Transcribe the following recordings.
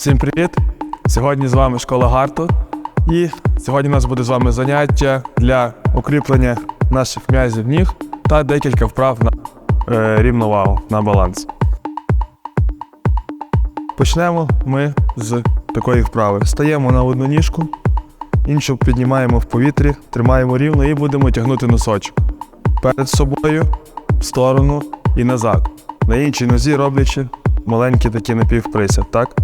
Всім привіт! Сьогодні з вами школа Гарту. І сьогодні у нас буде з вами заняття для укріплення наших м'язів ніг та декілька вправ на е, рівновагу на баланс. Почнемо ми з такої вправи. Стаємо на одну ніжку, іншу піднімаємо в повітрі, тримаємо рівно і будемо тягнути носочок перед собою, в сторону і назад. На іншій нозі роблячи маленький такий напівприсяд, так?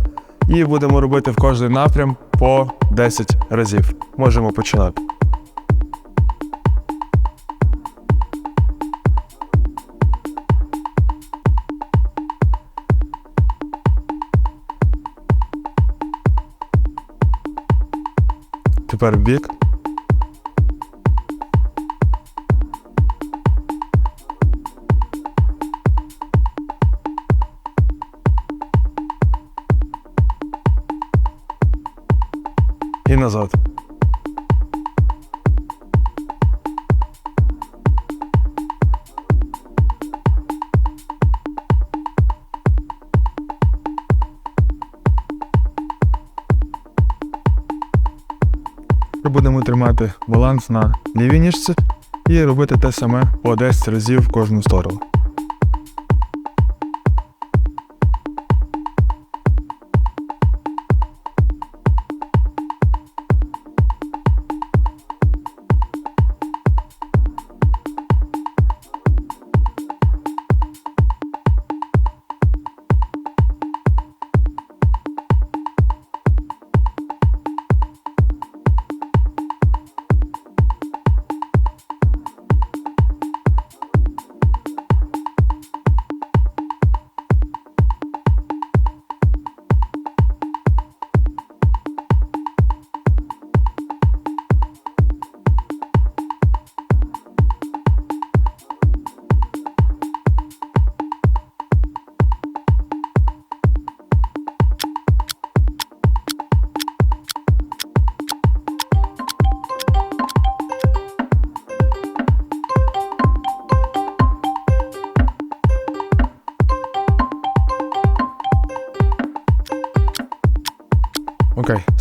І будемо робити в кожний напрям по 10 разів. Можемо починати. Тепер бік. І назад. Будемо тримати баланс на лівій ніжці і робити те саме по 10 разів в кожну сторону.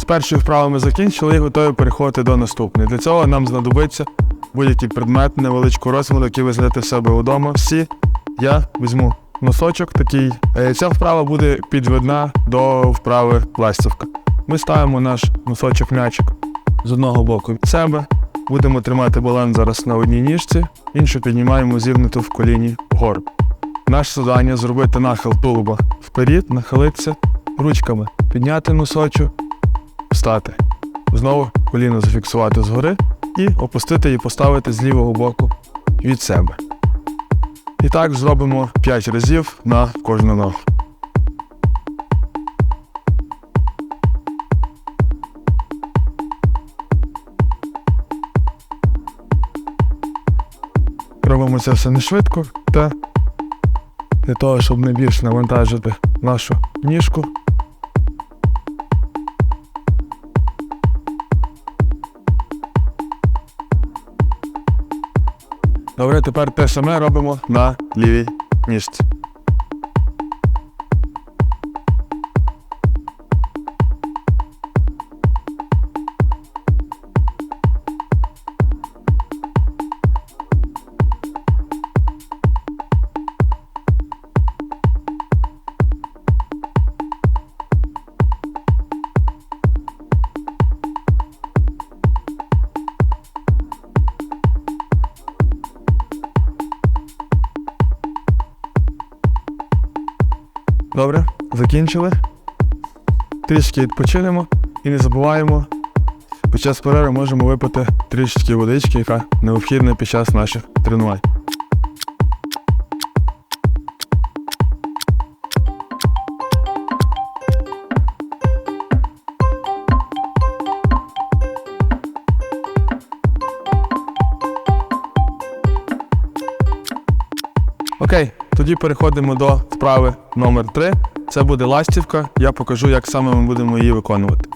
Першою вправою ми закінчили і готові переходити до наступної. Для цього нам знадобиться будь-який предмет невеличкого розміру, який ви знайдете в себе вдома. Всі я візьму носочок такий. Е, Ця вправа буде підведена до вправи ластівка. Ми ставимо наш носочок м'ячик з одного боку від себе. Будемо тримати баланс зараз на одній ніжці, іншу піднімаємо зігнуту в коліні вгору. Наше завдання зробити нахил тулуба вперед, нахилитися ручками, підняти носочок, встати. Знову коліно зафіксувати згори і опустити і поставити з лівого боку від себе. І так зробимо 5 разів на кожну ногу. Робимо це все не швидко та для того, щоб не більш навантажити нашу ніжку. Добре, тепер те саме робимо на лівій ніжці. Добре, закінчили. Трішки відпочинемо і не забуваємо, під час перерви можемо випити трішечки водички, яка необхідна під час наших тренувань. Тоді переходимо до вправи номер 3 Це буде ластівка. Я покажу, як саме ми будемо її виконувати.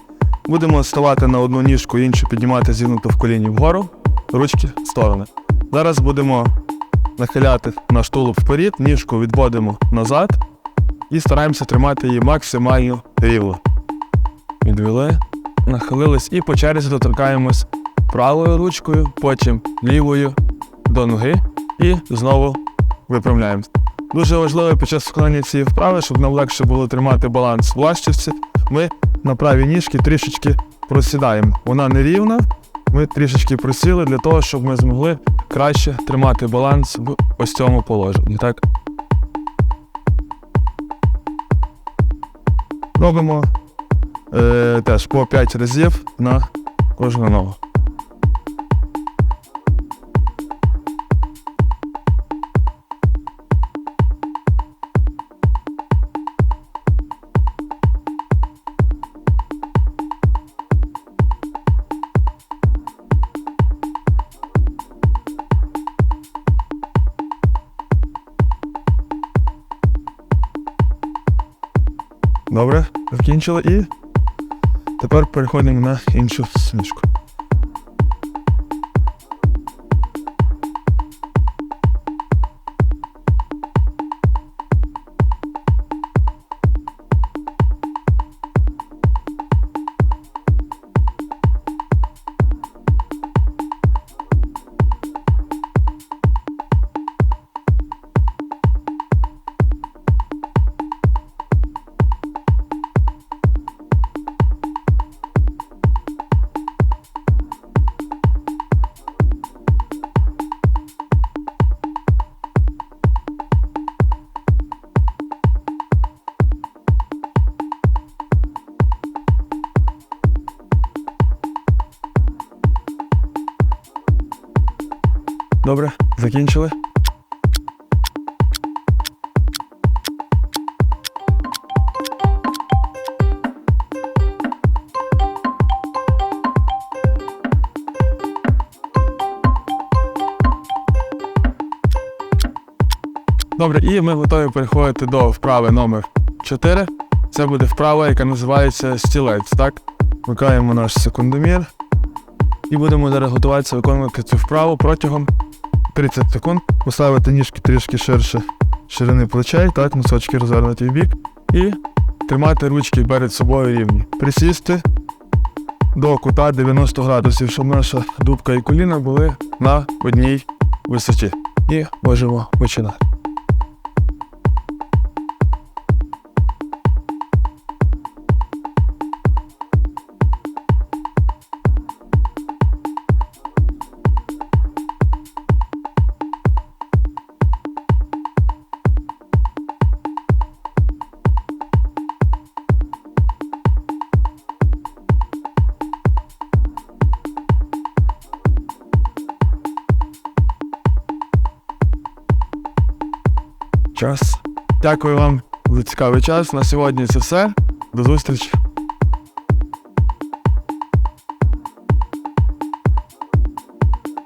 Будемо ставати на одну ніжку, іншу піднімати зігнуто в коліні вгору, ручки в сторони. Зараз будемо нахиляти наш тулуб вперед, ніжку відводимо назад і стараємося тримати її максимально рівно. Відвели, нахилились і по черзі доторкаємось правою ручкою, потім лівою до ноги і знову виправляємо. Дуже важливо під час виконання цієї вправи, щоб нам легше було тримати баланс в лащівці, ми на правій ніжці трішечки просідаємо. Вона не рівна, ми трішечки просіли для того, щоб ми змогли краще тримати баланс в ось цьому положенні. Так? Робимо е, теж по 5 разів на кожну ногу. Добре, закінчили і тепер переходимо на іншу смішку. Добре, закінчили. Добре, і ми готові переходити до вправи номер 4. Це буде вправа, яка називається стілець. Так? Вмикаємо наш секундомір і будемо зараз готуватися виконувати цю вправу протягом 30 секунд. Поставити ніжки трішки ширше ширини плечей, так, носочки розвернуті в бік. І тримати ручки перед собою рівні. Присісти до кута 90 градусів, щоб наша дубка і коліна були на одній висоті. І можемо починати. Час. Дякую вам за цікавий час. На сьогодні це все. До зустрічі.